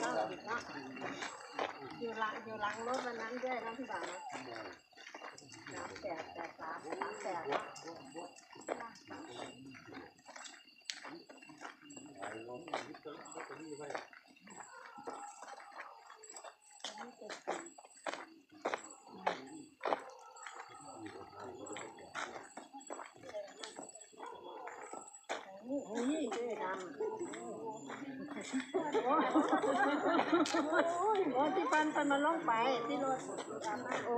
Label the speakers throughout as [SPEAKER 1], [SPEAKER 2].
[SPEAKER 1] เนาะเนะอยู่หลังอยู่หลังรถวันนั้นด้วยนะพี่บ่าวนะสามแปดแปดสามสามแปดนะนี่ ชื่อดำโอ้ยโอ้ยที่ปันปันมาลงไปที่รถโอ้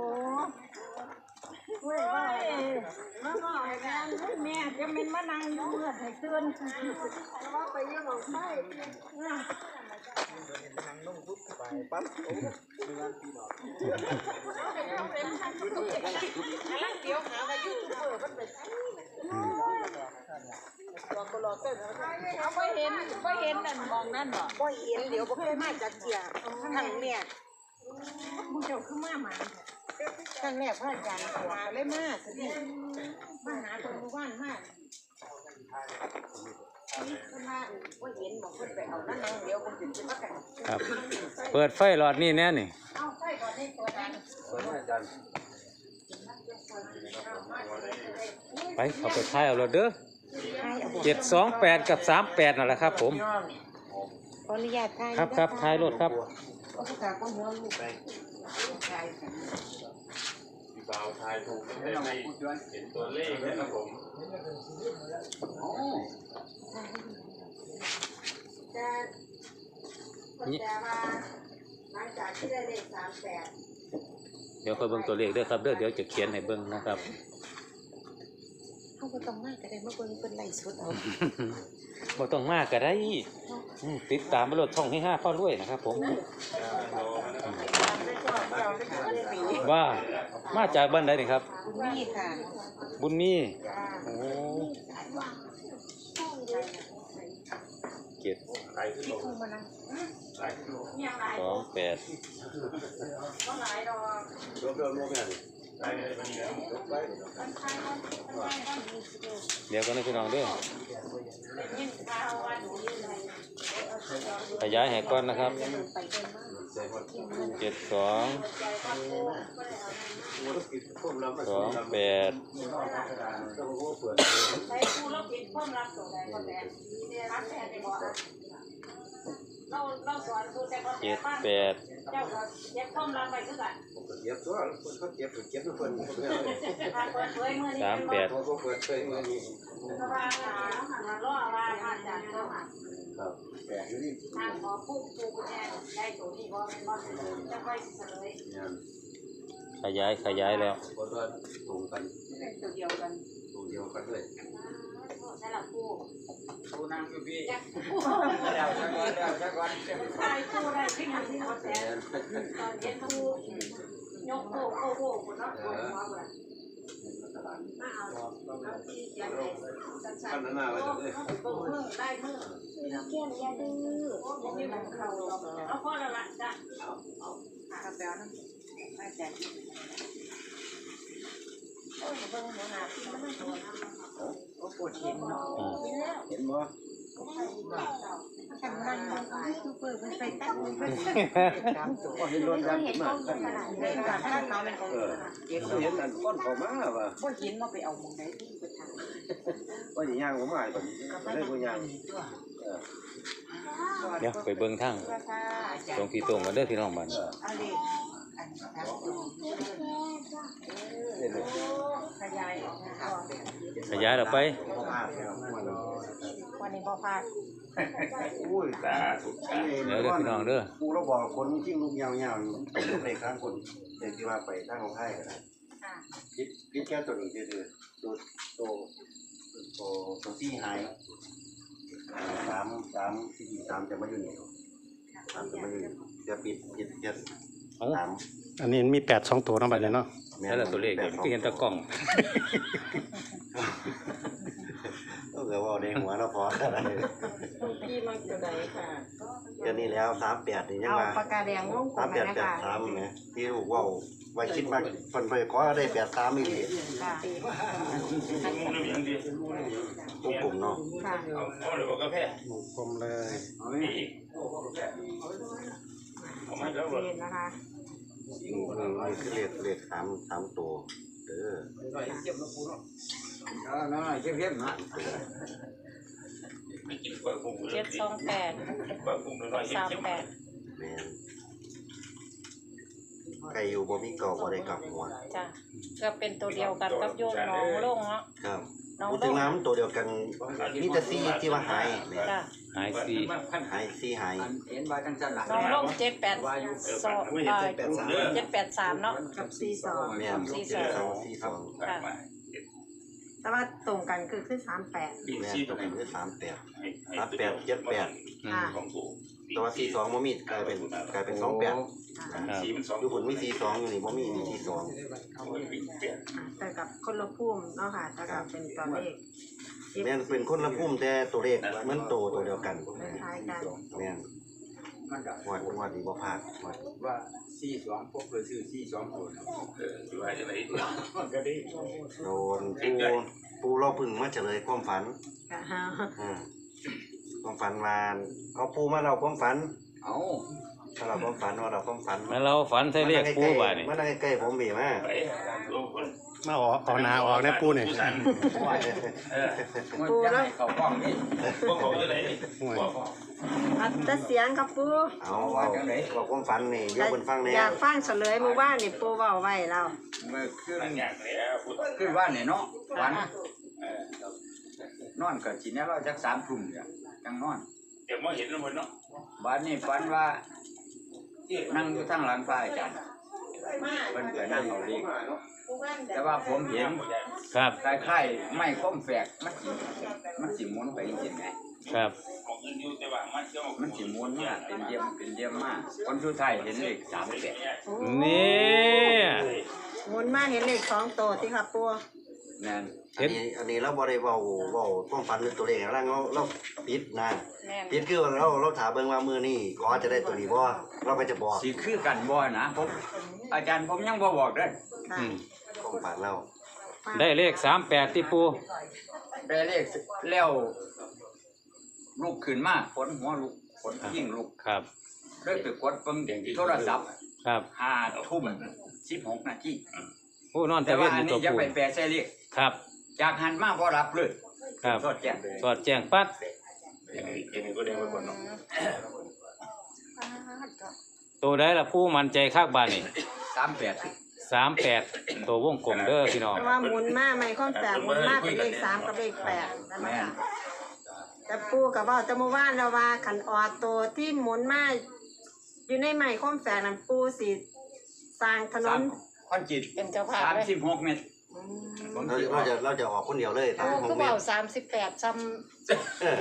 [SPEAKER 1] เว้ยว่าแล้วก็ไอ้แม่แม่จะเป็นมะนางยู่เมื่อให้เตือนว่าไปยังของไส้
[SPEAKER 2] เอาไปเห็นไปเห็นนั่นมองนั่นบ่
[SPEAKER 1] บ่เห็นเดี๋ยวบ่เคยมาจากเกียทางเนี่ยผู้เจ้าคือมาหมาครั้งแรกพระอาจารย์ขวาเลยมาสิมาหาคนหมู่บ้านมานี่เพิ่นมาบ่เห็นบอกเพิ่นไปเอานั่นนั่งเดี๋ยวผมสิมากัน
[SPEAKER 3] ครับ เปิดไฟหลอดนี่แน่นี่
[SPEAKER 1] เอาใส่ก่อนให้ตัวดัน
[SPEAKER 3] ไปเอาไปท้ายเอารถเด้อ เจ็ดสองแปดกับสามแปดนั่นแหละครับ ผม
[SPEAKER 1] ขออนุญาตถ่าย
[SPEAKER 3] ครับครับท้ายรถครับ
[SPEAKER 1] ก็ฝากก็หัวลูกไป
[SPEAKER 4] พี่บ่าวทายถูกให้ให้เห็นตัวเลขนะครับผม
[SPEAKER 1] จะจะมาหลังจากที่ได้เลขสามแปด
[SPEAKER 3] เดี๋ยวค่อยเบิ่งตัวเลขเด้อครับเด้อเดี๋ยวจะเขียนให้เบิ่งนะครับ
[SPEAKER 1] เขาก็ต้องมากก็ได้มาเบิ่งเป็นไล่สุดเอา
[SPEAKER 3] บ่ต้องมากก็ได้อืมติดตามไปรถช่องให้ห้าพ่อรวยนะครับ ผมว่ามาจากบ้านใดนี่ครับ
[SPEAKER 1] คุณนี่ค่ะ
[SPEAKER 3] บุญมีโอ้เจ็ด
[SPEAKER 4] ใครขึ้นลง
[SPEAKER 1] มานั่ง
[SPEAKER 4] ใครขึ้นลง
[SPEAKER 3] สองแปด
[SPEAKER 1] ก็หลายดอก
[SPEAKER 4] รวบรวมรวมกัน
[SPEAKER 3] เดี๋ยวก็นะพี่น้องเด้อขยายให้ก่อนนะครับเจ็ดสองสองแปด
[SPEAKER 1] ใช้คู่เราปิดความลับตัวใดก็แต่รับแทนได้บ่ เราเราสอนคู่แต่ก็
[SPEAKER 3] เจ็ดแปด
[SPEAKER 1] เจ้าก็เก็บความลับไปคือกัน
[SPEAKER 5] เก็บตัวคนเขาเก็บเก็บทุกคน
[SPEAKER 1] ถ้าเปิดเผยมื้อนี้
[SPEAKER 3] สามแปด
[SPEAKER 5] เขาก็เปิดเผยเงินนี่
[SPEAKER 1] เพราะว่าหาหาล่อวาพระอาจารย์เจ้าหา
[SPEAKER 5] ครับแปดอยู่นี่
[SPEAKER 1] ทางขอผู้ผู้แทนได้ตัวนี้บ่เป็นบ่เป็นจะค่อยเฉลย
[SPEAKER 5] งาน
[SPEAKER 3] ขยายขยายแล้ว
[SPEAKER 5] คนก็ตรงกัน
[SPEAKER 1] เป็นตัวเดียวกัน
[SPEAKER 5] ตัวเดียวกันเลย
[SPEAKER 1] ใช่ละผู้
[SPEAKER 5] ผู้นั่งอยู่พี่เดี๋ยวจะก่อนเดี๋ยวจะก่อน
[SPEAKER 1] ใช่ผู้ได้ที่ทำที่เขาแสนตอนเย็นผู้ยกโอ้โอ้โอ้คนเนาะโอ้มาบ่มาเอาเอาที่ยนเลยสั้
[SPEAKER 5] ท่าน
[SPEAKER 1] น
[SPEAKER 5] นั้นน่าว่าจะได้
[SPEAKER 1] ๆตัวมือได้มือเกี้ยนยาดื้อบ่มีมันเขาเอาพอล้วล่ะจ้ะเอาเอาหากระเป๋านั่นไปแจก
[SPEAKER 5] ปวดเห็นเนาะเห็นบ่
[SPEAKER 1] ทำนั่งยูเบอร์มันไปตั้งมันไป
[SPEAKER 5] ก็เห็นรถดันขึ้นมา
[SPEAKER 1] เลยค่ะถ้าเราเป็นคน
[SPEAKER 5] เออเห็นอันก้อนเขามาว่ะ
[SPEAKER 1] บ่เห็นมาไปเอาหมองไหนที่ไปทาง
[SPEAKER 5] ว่าอย่างย่างผมหายแบบนี้ได้บ่ย่างเออ
[SPEAKER 3] เดี๋ยวไปเบิ่งทางตรงพี่ตรงกันเด้อพี่น้องมัน
[SPEAKER 1] เอาเลย อันนั้นอยู่
[SPEAKER 5] เห็นเลย
[SPEAKER 1] ขยายออกมาก่อน
[SPEAKER 3] ขยายเราไป
[SPEAKER 1] วันนี้บ่พลาด
[SPEAKER 5] อุ้ย
[SPEAKER 4] ตาถูกตา
[SPEAKER 3] เดี๋ยวเด้อพี่น้องเด้อ
[SPEAKER 5] กูเราบอกคนที่ลูกยาวๆอยู่ไปข้างคนเด็กที่ว่าไปข้างของไทยกันนะ
[SPEAKER 1] ค่ะ
[SPEAKER 5] พิษพิษแค่ตัวหนึ่งคือตัวตัวตัวตัวที่หายสามสามสี่สามจะไมาอยู่นี่สามจะไมาอยู่นี่จะปิดปิดจ็ด
[SPEAKER 3] เอ้า
[SPEAKER 5] สาม
[SPEAKER 6] อันนี้มีแปดสองตัวเนาะบัดนี้เนาะ
[SPEAKER 3] แล้วล่ะตัวเลขเดี๋ยวพี่เห็นแตะกล้อง
[SPEAKER 5] ก็เกิดว่าในหัวเราพออะไร
[SPEAKER 1] พี่มันตัวใดค่ะ
[SPEAKER 5] ก็นี่แล้วสามแปดนี่ยัง
[SPEAKER 1] เอา
[SPEAKER 5] มา
[SPEAKER 1] ปากกาแดงลงก่อ
[SPEAKER 5] สานมแปด
[SPEAKER 1] นะ
[SPEAKER 5] แปด
[SPEAKER 1] คะ
[SPEAKER 5] สามเนี่ยที่ลูกว่าไว้คิดว่าคนไปขอได้แปดสามอีก
[SPEAKER 1] ค่ะ
[SPEAKER 5] กลุ่มกลุ่มเนาะ
[SPEAKER 1] ค่ะ
[SPEAKER 4] เอาเอาหรือว่ากาแฟ
[SPEAKER 6] วงกลมเลย
[SPEAKER 4] นี่
[SPEAKER 5] อืมอืมนี่คื อเลขเลขสามสามตัวเด้อ
[SPEAKER 4] ไม่กินเปิดกุ้งเลย
[SPEAKER 2] เจ็ดสองแปด
[SPEAKER 4] เปิดกุ้งหน่อย
[SPEAKER 2] สามแปด
[SPEAKER 5] แม่นไก่อยู่บ่มีเก่าบ่ได้กลับหัว
[SPEAKER 2] จ้ะก็เป็นตัวเดียวกันกับโยนน้องลงเนาะ
[SPEAKER 5] ครับ
[SPEAKER 2] น้อง
[SPEAKER 5] พูด
[SPEAKER 2] ล
[SPEAKER 5] ถึง
[SPEAKER 2] ง
[SPEAKER 5] น้ำตัวเดียวกันมีแต่ซี่ที่ว่าหายแม่
[SPEAKER 2] จ้ะ
[SPEAKER 3] หายสี่
[SPEAKER 5] หายซี่หาย
[SPEAKER 7] เห็นว่าจังซั่นล่ะ
[SPEAKER 2] น้องลงเจ็ดแปดสองเอ่อเจ็ดแปดสามเนาะ
[SPEAKER 1] กับสี่สอง
[SPEAKER 5] แม่น
[SPEAKER 2] ซี่
[SPEAKER 5] ซี่
[SPEAKER 2] ส
[SPEAKER 5] ส
[SPEAKER 2] อ
[SPEAKER 5] องงซี่สอง
[SPEAKER 1] แต่ว่าตรงกันคือคือสามแปด
[SPEAKER 5] แม่นตัวนี้คือสามแปด
[SPEAKER 3] อืม
[SPEAKER 4] ของกู
[SPEAKER 5] แต่ว่าซี่สองบ่มีกลายเป็นกลายเป็นสองแปด
[SPEAKER 3] ครับ
[SPEAKER 4] สีมันสอง
[SPEAKER 5] อยู่หุ่นมีซี่สองอยู่นี่บ่มีมีซี่สอง
[SPEAKER 1] แต่กับคนละพุ่มเนาะค่ะแต่กับเป็นตัวเลข
[SPEAKER 5] แม่นเป็นคนละพุ่มแต่ตัวเลขเหมือนโตตัวเดียวกัน
[SPEAKER 1] คล้ายๆกัน
[SPEAKER 5] แม่น
[SPEAKER 7] มันก็
[SPEAKER 5] งวดงวดนี้บ่พลาดงวด
[SPEAKER 7] ว่า42พวกเคยซื้อ42ตัวนะ
[SPEAKER 4] เอออยู่ว่าจะไหน
[SPEAKER 7] มันก็ได้
[SPEAKER 5] โดนปูปูเราพึ่งมาเฉลยความฝัน
[SPEAKER 1] กะฮา
[SPEAKER 5] อืมความฝันมาเอาปูมาเราความฝัน
[SPEAKER 7] เอา
[SPEAKER 5] ถ้าเราความฝันว่าเราความฝัน
[SPEAKER 3] แล้วเราฝันใส่เลขปูบ่านี่
[SPEAKER 5] มานั่งใกล้ๆผมบีมา
[SPEAKER 4] ไปลูกคน
[SPEAKER 6] มาออกเอาหนาออกนะปูนี่
[SPEAKER 4] เออ
[SPEAKER 7] มันจะให้เข้ากล้องนี่
[SPEAKER 4] พวกเขาจะไหน
[SPEAKER 6] ห่วย
[SPEAKER 1] อัดแต่เสียงครับปู
[SPEAKER 5] เอาเอาเอาความฝันนี่ยกบนฟังนี่
[SPEAKER 1] อยากฟังเฉลยหมู่บ้านนี่ปูเว้าไว้เรา
[SPEAKER 7] เมื่อคืน
[SPEAKER 4] นั่งอย่างแล้วพูด
[SPEAKER 7] คืนว่าเนี่ยเนาะวัน
[SPEAKER 4] เออน
[SPEAKER 7] อนก็สิเนี่ยเราจัก3ทุ่มเนี่ยจังนอน
[SPEAKER 4] เดี๋ยวมาเห็นแล้วมันเนาะ
[SPEAKER 7] บัดนี้ฝันว่านั่งอยู่ทางหลังพระอาจารย์ เพิ่นก็นั่งเอาเลขแต่ว่าผมเห็น
[SPEAKER 3] ครับ
[SPEAKER 7] คล้ายๆไม้ค้อมแฝกมันสิมันสิหมุนไปจริงๆไง
[SPEAKER 3] ครับ
[SPEAKER 4] ของอื่นอยู่แต่ว่ามันเชื่อ
[SPEAKER 7] มันสิหมุนมาเป็นเดียมเป็นเดียมมาคนสุดท้ายเห็นเลข38
[SPEAKER 3] นี่
[SPEAKER 1] หมุนมาเห็นเลขสองตัวที่ครับปู
[SPEAKER 7] นั่น
[SPEAKER 5] อันนี้อันนี้เราบ่ได้เว้าเว้าความฝันหรือตัวเลขแล้วเราเราปิดนะ
[SPEAKER 2] แม่น
[SPEAKER 5] ปิดคือว่าเราเราถามเบิ่งว่ามื้อนี้ขอจะได้ตัวนี้บ่เราก็จะบอก
[SPEAKER 7] สิคือกันบ่นะผมอาจารย์ผมยังบ่บอกเด้อ
[SPEAKER 1] ค่ะ
[SPEAKER 3] อืม
[SPEAKER 5] ความฝันเรา
[SPEAKER 3] ได้เลขสามแปดที่ปู
[SPEAKER 7] แปลเลขแล้วลุกขึ้นมาฝนหัวลุกฝนยิ่งลุก
[SPEAKER 3] ครับ
[SPEAKER 7] เลยไปกดเบิ่งโทรศัพท์
[SPEAKER 3] ครับ
[SPEAKER 7] 5ทุ่ม16นาที
[SPEAKER 3] ผู้นอน
[SPEAKER 7] แต่
[SPEAKER 3] ตะเว
[SPEAKER 7] ว่าน
[SPEAKER 3] อ
[SPEAKER 7] อัน
[SPEAKER 3] ยู่ตัว
[SPEAKER 7] นี้จะ
[SPEAKER 3] ปู
[SPEAKER 7] ไปแปลใส่เลข
[SPEAKER 3] ครับ
[SPEAKER 7] จากหันมาบ่รับเลย
[SPEAKER 3] ครับ
[SPEAKER 7] สอดแจ้งเลย
[SPEAKER 3] สอดแจ้งปัด
[SPEAKER 4] อย่างนี้อย่างนี้ก็เรียกว่าคนเนาะ
[SPEAKER 3] ตัวได้ละปูมันใจคักบานนี่
[SPEAKER 7] 38
[SPEAKER 3] สามแปดตัววงกลมเด้อพี่น้อง
[SPEAKER 1] เพราะว่าหมุนมาไม่ค่อมแฝงหมุนมาเป็นเลขสามกับเลขแปดนั่นแหละค่ะแต่ปูกับว่าแต่เมื่อวานเราว่าขันออโตที่หมุนมาอยู่ในไม้ค่อมแฝงนั่นปูสิสร้างถนน
[SPEAKER 7] คอนจิต
[SPEAKER 2] เป็นเจ้าภาพเลย
[SPEAKER 7] 36เมตรผม
[SPEAKER 5] เรา
[SPEAKER 7] คิด
[SPEAKER 5] เรา
[SPEAKER 7] ว่า
[SPEAKER 5] จะเราจะออกคนเดียวเลยตาม
[SPEAKER 2] โอ้
[SPEAKER 5] ขอ
[SPEAKER 2] คื
[SPEAKER 5] ง
[SPEAKER 2] อ
[SPEAKER 5] เม
[SPEAKER 2] เบา
[SPEAKER 5] ต
[SPEAKER 2] สามสิบแปดซ้
[SPEAKER 5] เออ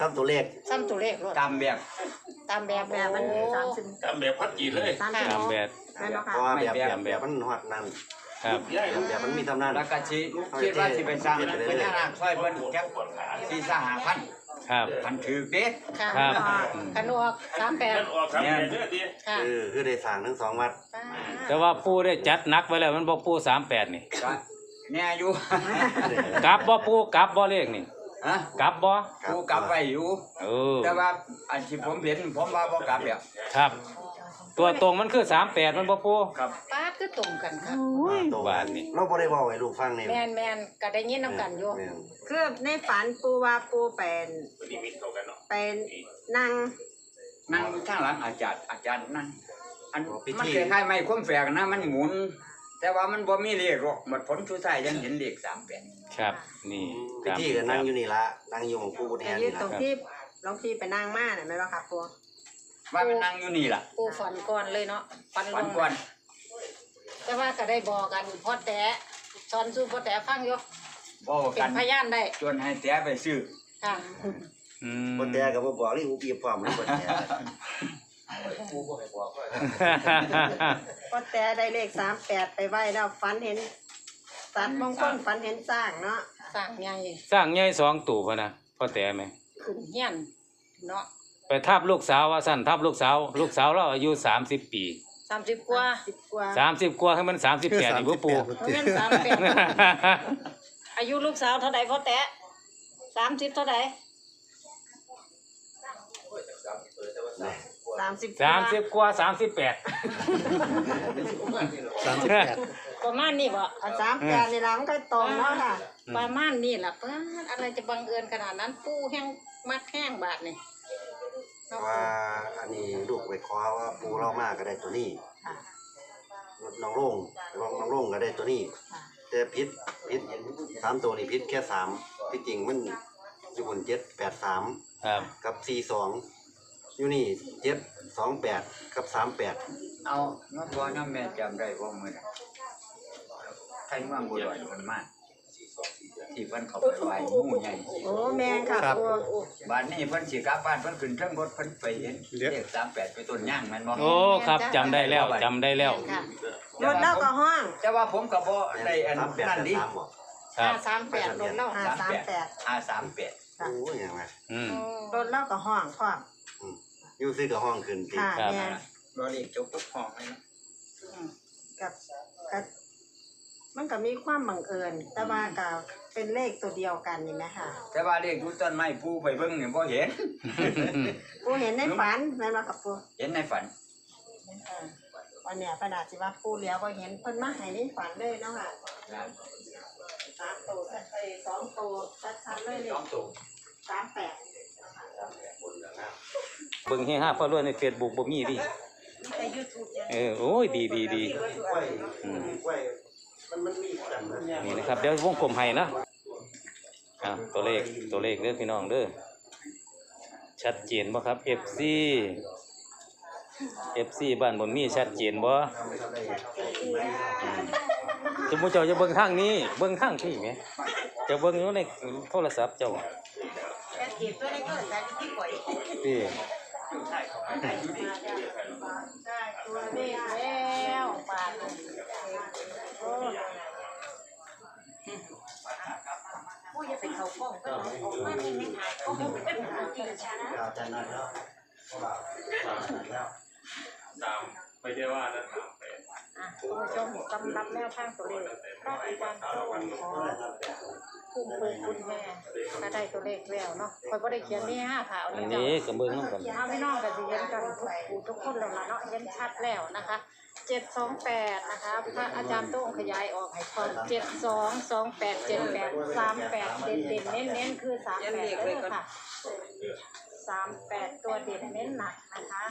[SPEAKER 5] ตามตัวเลขำ
[SPEAKER 2] ซ้ำตัวเลขรถ
[SPEAKER 7] ตามแบบ
[SPEAKER 2] ตามแบบ
[SPEAKER 1] แบบมัน
[SPEAKER 2] โอ้
[SPEAKER 1] สามสิบ
[SPEAKER 4] ทำแบบพัดจีเลย
[SPEAKER 1] สามสิบ
[SPEAKER 3] ตามแบบ
[SPEAKER 1] นั่นเนาะ
[SPEAKER 5] เพ
[SPEAKER 1] ค่ะ
[SPEAKER 5] ราะว่าแบบแบบแบบมันฮอดนั่น
[SPEAKER 3] ครับ
[SPEAKER 5] แบบมันมีตำนาน
[SPEAKER 7] แล้วก็สิคิดว่าสิไปสร้างพญานาคช่วยเพิ่นแค่สี่สหพัน
[SPEAKER 3] ครับ
[SPEAKER 7] พันถือเด้
[SPEAKER 2] ค่ะ
[SPEAKER 3] ครับ
[SPEAKER 2] ขันออกสามแปด
[SPEAKER 4] นั่นออกครับเนี่ยเด้อดี
[SPEAKER 2] ค่ะ
[SPEAKER 5] คือคือได้สร้างทั้งสองวัด
[SPEAKER 3] แต่ว่าปูได้จัดหนักไว้แล้วมันบ่ปูสามแปดนี่
[SPEAKER 7] ก็ แน่อยู่
[SPEAKER 3] กลับบ่ปูกลับบ่เลขนี่
[SPEAKER 7] ฮะ
[SPEAKER 3] กลับบ่
[SPEAKER 7] กูกลับไปอยู่
[SPEAKER 3] เออ
[SPEAKER 7] แต่ว่าอันที่ผมเห็นผมว่าบ่กลับแล้ว
[SPEAKER 3] ครับ ตัวตรงมันคือสามแปดมันบ่ปู
[SPEAKER 7] ครับ
[SPEAKER 2] ป้าดคือตรงกันค่ะ
[SPEAKER 5] ตัว
[SPEAKER 3] บ้านนี่
[SPEAKER 5] เราบ่ได้เว้าให้ลูกฟังนี่
[SPEAKER 2] แมนแมนก็ได้ยินน้ำกันอยู่
[SPEAKER 5] แม่น
[SPEAKER 1] คือในฝันปูว่าปูเป็น
[SPEAKER 4] นิมิตเข้ากันเนาะ
[SPEAKER 1] เป็นนั่ง
[SPEAKER 7] นั่งข้างหลังอาจารย์อาจารย์นั่นอันมันคล้ายๆไม้ค้มแฝกนะมันหมุน แต่ว่ามันบ่มีเลขหรอกหมดผลสุดท้ายยังเห็นเลข38
[SPEAKER 3] ครับ นี่
[SPEAKER 5] พิธีก็นั่งอยู่นี่ละนั่งอยู่ของปู่บุญ
[SPEAKER 1] แต่
[SPEAKER 5] แทน
[SPEAKER 1] ยื
[SPEAKER 5] นี่
[SPEAKER 1] ด
[SPEAKER 5] ละ
[SPEAKER 1] ตรงที่หลวงพี่ไปนั่งมาเนี่ยไม่รู้ครับปู
[SPEAKER 7] ว่ามันนั่งอยู่นี่ล่ะ
[SPEAKER 2] ปูฝันก่อนเลยเนาะฝันล
[SPEAKER 7] วัน
[SPEAKER 2] ง
[SPEAKER 7] ก่อน
[SPEAKER 2] แต่ว่าก็ได้บอกกันพ่อแต่สอนสู้พ่อแต่ฟังอยู่
[SPEAKER 7] บ่
[SPEAKER 2] เป็
[SPEAKER 7] กัน
[SPEAKER 2] นพยานได้
[SPEAKER 7] จนให้แต่ไปซื้อ
[SPEAKER 2] ค่ะ
[SPEAKER 3] อืม
[SPEAKER 5] บ่แต่ก็บ่บอกนี่อุปีพร้อมเลยบ่แต่
[SPEAKER 1] ก็แต่ได้เลขสามแปดไปไหว้แล้วฝันเห็น สัตว์มงคลฝันเห็นสร้างเนาะ
[SPEAKER 2] สร้างใหญ่
[SPEAKER 3] สร้างใหญ่สองตู่พะนะพ่อแต่ไหม
[SPEAKER 2] ขึ้นเฮียนเนาะ
[SPEAKER 3] ไปทับลูกสาวว่าสั้นทับลูกสาว ลูกสาวเราอายุสามสิบปี
[SPEAKER 2] สามสิบกว่า
[SPEAKER 1] สิบกว่า
[SPEAKER 3] สามสิบกว่าให้มันสามสิบ
[SPEAKER 6] คือ
[SPEAKER 3] แปด
[SPEAKER 6] สาม
[SPEAKER 3] นี่
[SPEAKER 6] สิ
[SPEAKER 3] พ่
[SPEAKER 6] บ
[SPEAKER 3] ปู
[SPEAKER 6] แปด
[SPEAKER 2] เพราะงั้นสามแปดอายุลูกสาวเท่าไหร่พ่อแต่สามสิบเท่าไหร่
[SPEAKER 5] ค
[SPEAKER 1] สามสิบ
[SPEAKER 3] สามสิบกว่าสามสิบแปด
[SPEAKER 6] สามสิบแปด
[SPEAKER 2] ประมาณนี้บ่
[SPEAKER 1] อะสามแปดนี่ละมันก็ตรงแล้วค่ะ
[SPEAKER 2] ประมาณนี้ล่ะเพิ่นอะไรจะบังเอิญขนาดนั้นปูแห้งมักแห้งบาดนี่
[SPEAKER 5] ว่าอันนี้ลูกไปขอว่าปูเรามากก็ได้ตัวนี้
[SPEAKER 1] ค่ะ
[SPEAKER 5] น้องโล่งน้องน้องโล่งก็ได้ตัวนี้
[SPEAKER 1] ค่ะ
[SPEAKER 5] แต่พิษพิษสามตัวนี่พิษแค่สามที่จริงมันอยู่บนเจ็ดแปดสาม
[SPEAKER 3] ครับ
[SPEAKER 5] กับสี่สอง อยู่นี่เจ็ดสองแปดกับสามแปด
[SPEAKER 7] เอาน้องพ่อน้องแม่จำได้บ่มื้อนั้นใครว่างบ่ได้คนมากที่เพิ่นเข้าไปไหว้หมู่ใหญ่
[SPEAKER 1] โอ้แมนค่ะปู
[SPEAKER 7] บ้านนี้เพิ่นสิกลับบ้านเพิ่นขึ้นเครื่องรถเพิ่นไปเห็นเลข38ไปต้นย่างแม่นบ่
[SPEAKER 3] โอ้ครับจำได้แล้วจำได้แล้ว
[SPEAKER 2] ค่ะ
[SPEAKER 1] รถแล้วก็ห้อง
[SPEAKER 7] แต่ว่าผมก็บ่ได้อัน
[SPEAKER 5] สามแปด
[SPEAKER 7] นั่นดิ
[SPEAKER 5] สามบอก
[SPEAKER 3] ครับ
[SPEAKER 2] ห้าสามแปดลดแล้ว
[SPEAKER 1] ห้าสามแปด
[SPEAKER 7] 538
[SPEAKER 5] โอ้ยยังไง
[SPEAKER 3] อืม
[SPEAKER 1] รถแล้วก็ห้องพร้อม
[SPEAKER 5] อ ยู่ซื้อกับห้องขึ้นตี
[SPEAKER 1] ค่ะ
[SPEAKER 3] ครับ
[SPEAKER 1] แมน
[SPEAKER 7] รอเลขจบปุ๊บห้องเลยเนาะ
[SPEAKER 1] กับกับมันก็มีความบังเอิญ แต่ว่าก็เป็นเลขตัวเดียวกันนี่ไหมค่ะ
[SPEAKER 7] แต่ว่าเลขอยู่ต้นไม้ปูไปเบิ่งนี่บ่เห็น
[SPEAKER 1] ปูเห็นในฝันแม่นว่ากับปู
[SPEAKER 7] เห็นในฝัน
[SPEAKER 1] เออวันเนี้ยประดาสิว่าปูเลี้ยวบ่เห็นเพิ่นมาให้ในฝันเลยเนาะค่ะสามตัวเอ้ยสองตัวชัดๆเลยเลยสามแปด
[SPEAKER 3] เบิ่งเฮฮาพ่อรวยในเฟซบุ๊กบ่มีดิ
[SPEAKER 1] แต่ยูทูบยัง
[SPEAKER 3] เออโอ้ยดีดีดีอืม
[SPEAKER 5] มันมันมีกันนะ
[SPEAKER 3] นี่นะครับเดี๋ยววงกลมให้นะอะตัวเลขตัวเลขเด้อพี่น้องเด้อชัดเจนบ่ครับ FC FC บ้านบ่มีชัดเจนบ่จะมูเจ้าจะเบิ่งทางนี้เบิ่งทางพี่ไหมจะเบิ่งอยู่ในโทรศัพท์เจ้า
[SPEAKER 1] แค่กีบตัวเล็กก็แต่ที่ปล่อย
[SPEAKER 3] พี่
[SPEAKER 1] ได้ตัวเลขแล้วบาทโอ้ผู้จะไปเขาฟ้องก็ออกมาในในถ่ายเขาเป็นผู้จริงชนะ
[SPEAKER 5] เราจะนัดแล้วเราจะนัดแล้ว
[SPEAKER 4] ตามไม่ใช่ว่านะตามไป
[SPEAKER 2] อะคุณผู้ชมสำหรับแนวทางตัวเลขพระอาจารย์โต้ขอ คุ้มปูคุณแม่ก็ได้ตัวเลขแล้วเนาะคอยบ่ได้เขียนนี่ห้าขาว
[SPEAKER 3] อัน
[SPEAKER 2] นะเจ้า
[SPEAKER 3] นี้ก็เบิ่งนำกัน
[SPEAKER 2] เอาพี่น้องก็สิเห็นกันทุกผู้ทุกคนแล้วล่ะเนาะเห็นชัดแล้วนะคะเจ็ดสองแปดนะคะพระอาจารย์โต้งขยายออกให้ฟังเจ็ดสองสองแปดเจ็ดแปดสามแปดเด่นเด่นเน้นเน้นคือสามแปดเลยค่ะสามแปดตัวเด่นเน้นหนักนะคะ